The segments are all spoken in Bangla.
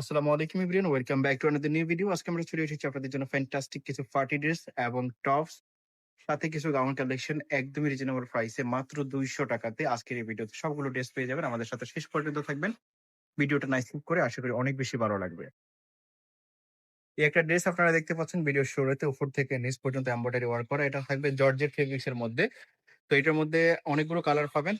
আসসালামু আলাইকুম everyone, welcome back to another new video আজকে আমরা চলে এসেছি আপনাদের জন্য ফ্যান্টাস্টিক কিছু পার্টি ড্রেস এবং টপস সাথে কিছু গাউন কালেকশন একদমই রিজনেবল প্রাইসে মাত্র দুইশো টাকাতে আজকের এই ভিডিওতে সবগুলো ড্রেস পেয়ে যাবেন। আমাদের সাথে শেষ পর্যন্ত থাকবেন। ভিডিওটা নাইস করে আশা করি অনেক বেশি ভালো লাগবে। এই একটা ড্রেস আপনারা দেখতে পাচ্ছেন ভিডিও শুরুতে উপর থেকে নিচ পর্যন্ত এমব্রয়ডারি ওয়ার্ক করা। এটা থাকবে জর্জেট ফেব্রিক্স এর মধ্যে। তো এটার মধ্যে অনেকগুলো কালার পাবেন।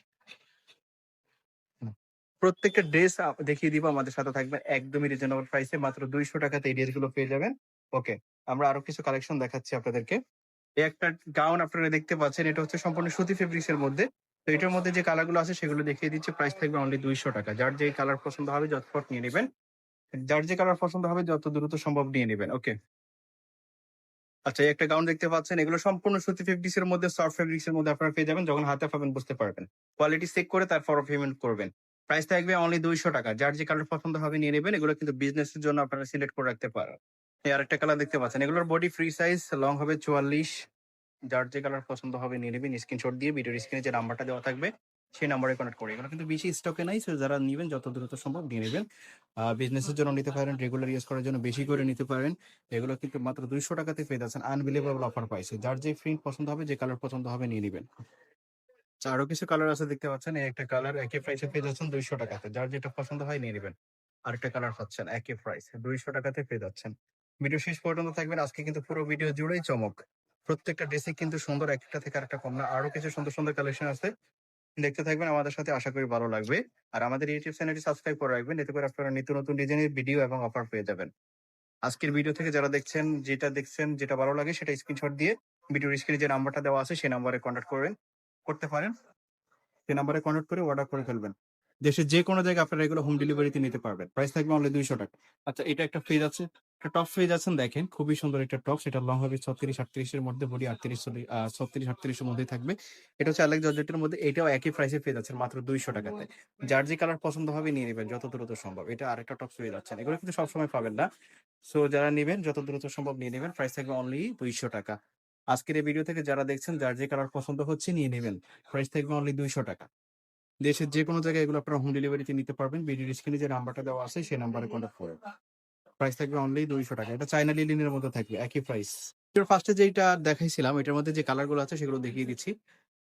প্রত্যেকটা ড্রেস দেখিয়ে দিব, আমাদের সাথে থাকবে একদমই রিজনেবল প্রাইসে মাত্র দুইশো টাকাতে এই ড্রেসগুলো পেয়ে যাবেন। ওকে আমরা আরও কিছু কালেকশন দেখাচ্ছি আপনাদেরকে। একটা গাউন আপনারা দেখতে পাচ্ছেন, এটা হচ্ছে সম্পূর্ণ সুতি ফেব্রিক্স এর মধ্যে। তো এটার মধ্যে যে কালারগুলো আছে, সেগুলো দেখিয়ে দিচ্ছে। প্রাইস থাকবে অনলি দুইশো টাকা। যার যে কালার পছন্দ হবে যতপট নিয়ে নেবেন। যার যে কালার পছন্দ হবে, যত দ্রুত সম্ভব নিয়ে নেবেন। ওকে আচ্ছা একটা গাউন দেখতে পাচ্ছেন, এগুলো সম্পূর্ণ সুতি ফেব্রিক্স এর মধ্যে সফট ফেব্রিক্স এর মধ্যে আপনারা পেয়ে যাবেন। যখন হাতে পাবেন, বুঝতে পারবেন। কোয়ালিটি চেক করে তারপর পেমেন্ট করবেন। প্রাইস থাকবে অনলি দুইশো টাকা। যার যে কালার পছন্দ হবে নিয়ে নেবেন। এগুলো কিন্তু বিজনেস এর জন্য আপনারা সিলেক্ট করে রাখতে পারেন। এই আরেকটা কালার দেখতে পাচ্ছেন। এগুলোর বডি ফ্রি সাইজ লং হবে চুয়াল্লিশ। যার যে কালার পছন্দ হবে নিয়ে নেবেন। স্ক্রিনশট দিয়ে ভিডিওর স্ক্রিনে যে নাম্বারটা দেওয়া থাকবে, সেই নাম্বারে কনেক্ট করে। এগুলো কিন্তু বেশি স্টকে নাই, so যারা নেবেন, যত দ্রুত সম্ভব নিয়ে নেবেন। বিজনেসের জন্য নিতে পারেন রেগুলার ইউজ করার জন্য বেশি করে নিতে পারেন। এগুলো কিন্তু মাত্র দুইশো টাকাতে পেয়ে যাচ্ছেন। আনবিলিভেবল অফার পাইছে যার যে প্রিন্ট পছন্দ হবে, যে কালার পছন্দ হবে, নিয়ে নেবেন। আরও কিছু কালার আছে দেখতে পাচ্ছেন। এই একটা কালার একই প্রাইসে পেয়ে যাচ্ছেন দুইশো টাকাতে। যার যেটা পছন্দ হয় নিয়ে নেবেন। আরেকটা কালার পাচ্ছেন একই প্রাইস দুইশো টাকাতে পেয়ে যাচ্ছেন। ভিডিও শেষ পর্যন্ত থাকবেন। আজকে কিন্তু পুরো ভিডিও জুড়েই চমক। প্রত্যেকটা ড্রেসে কিন্তু সুন্দর, একটা থেকে আরেকটা কম না। আরও কিছু সুন্দর সুন্দর কালেকশন আছে। দেখতে থাকবেন, আমাদের সাথে আশা করি ভালো লাগবে। আর আমাদের ইউটিউব চ্যানেলটি সাবস্ক্রাইব করে রাখবেন। এতে করে আপনারা নিত্য নতুন ডিজাইনের ভিডিও এবং অফার পেয়ে যাবেন। আজকের ভিডিও থেকে যারা দেখছেন, যেটা দেখছেন, যেটা ভালো লাগে, সেটা স্ক্রিনশট দিয়ে ভিডিওর স্ক্রিনে যে নাম্বারটা দেওয়া আছে, সেই নাম্বারে কন্ট্যাক্ট করবেন। করতে পারেন সেই নাম্বারে কন্ট্যাক্ট করে অর্ডার করে ফেলবেন। দেশের যে কোনো জায়গায় আপনারা এগুলো হোম ডেলিভারিতে নিতে পারবেন। প্রাইস থাকবে অনলি দুইশো টাকা। আচ্ছা এটা একটা ফ্রিজ আছে। একটা টপ ফ্রিজ আছেন দেখেন, খুবই সুন্দর একটা টপ সেটা লং হবে ছত্রিশ আটত্রিশের মধ্যে, বডি আটত্রিশ ছত্রিশ আটত্রিশের মধ্যে থাকবে। এটা হচ্ছে আলেক জর্জেটের মধ্যে, এটাও একই প্রাইসে পেয়ে যাচ্ছেন মাত্র দুইশো টাকাতে। যার যে কালার পছন্দ হবে নিয়ে নেবেন, যত দ্রুত সম্ভব। এটা আরেকটা টপ পেয়ে যাচ্ছেন এগুলো কিন্তু সবসময় পাবেন না। সো যারা নেবেন, যত দ্রুত সম্ভব নিয়ে নেবেন। প্রাইস থাকবে অনলি দুইশো টাকা। আজকের এই ভিডিও থেকে যারা দেখছেন, যার যে কালার পছন্দ হচ্ছে নিয়ে নেবেন। প্রাইস থাকবে অনলি দুইশো টাকা। দেশের যে কোনো জায়গায় এগুলো আপনারা হোম ডেলিভারিতে নিতে পারবেন। ভিডিও স্ক্রিনে যে নাম্বারটা দেওয়া আছে, সেই নাম্বারে কন্ট্যাক্ট করে প্রাইস থাকবে অনলি দুইশো টাকা। এটা চাইনা লিলিনের মধ্যে থাকবে, একই প্রাইস ফার্স্টে যেটা দেখাইছিলাম, এটার মধ্যে যে কালারগুলো আছে, সেগুলো দেখিয়ে দিচ্ছি।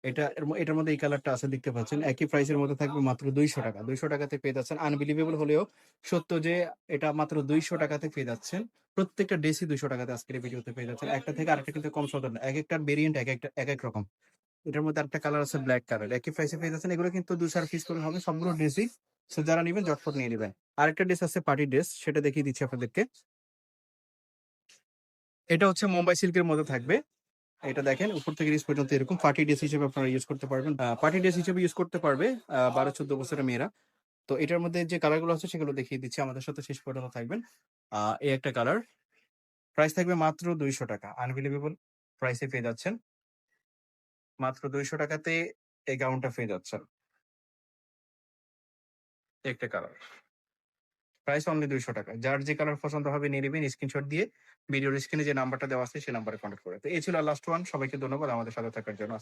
এটা এটার মধ্যে এই কালারটা আছে দেখতে পাচ্ছেন। একই প্রাইসের মধ্যে থাকবে মাত্র দুইশো টাকা। দুইশো টাকাতে পেয়ে যাচ্ছেন। আনবিলিভেবল হলেও সত্য যে এটা মাত্র দুইশো টাকাতে পেয়ে যাচ্ছেন। প্রত্যেকটা ড্রেসই দুইশো টাকাতে আজকের ভিডিওতে পেয়ে যাচ্ছেন। একটা থেকে আরেকটা কিন্তু কম সদর না। এক একটা ভেরিয়েন্ট এক একটা, এক এক রকম। এটার মধ্যে আরেকটা কালার আছে ব্ল্যাক কালার একই প্রাইসে পেয়ে যাচ্ছেন। এগুলো কিন্তু দুই চার পিস করে হবে। সবগুলো ড্রেসই সো যারা নেবেন জটফট নিয়ে নেবেন। আরেকটা ড্রেস আছে পার্টি ড্রেস সেটা দেখিয়ে দিচ্ছি আপনাদেরকে। এটা হচ্ছে মুম্বাই সিল্কের মধ্যে থাকবে। এটা দেখেন, উপর থেকে নিচ পর্যন্ত এরকম পার্টি ড্রেস হিসেবে আপনারা ইউজ করতে পারবেন। পার্টি ড্রেস হিসেবে ইউজ করতে পারবে বারো চোদ্দ বছরের মেয়েরা। তো এটার মধ্যে যে কালারগুলো আছে সেগুলো দেখিয়ে দিচ্ছি, আমাদের সাথে শেষ পর্যন্ত থাকবেন। এই একটা কালার প্রাইস থাকবে মাত্র দুইশো টাকা। আনবিলিভেবল প্রাইসে পেয়ে যাচ্ছেন। মাত্র দুইশো টাকাতে এই গাউনটা পেয়ে যাচ্ছেন। একটা কালার প্রাইস অনলি দুইশো টাকা। যার যে কালার পছন্দ হবে নিয়ে নেবেন স্ক্রিনশট দিয়ে ভিডিওর স্ক্রিনে যে নাম্বারটা দেওয়া আছে সেই নাম্বারে কন্ট্যাক্ট করে। তো এই ছিল লাস্ট ওয়ান সবাইকে ধন্যবাদ আমাদের সাথে থাকার জন্য।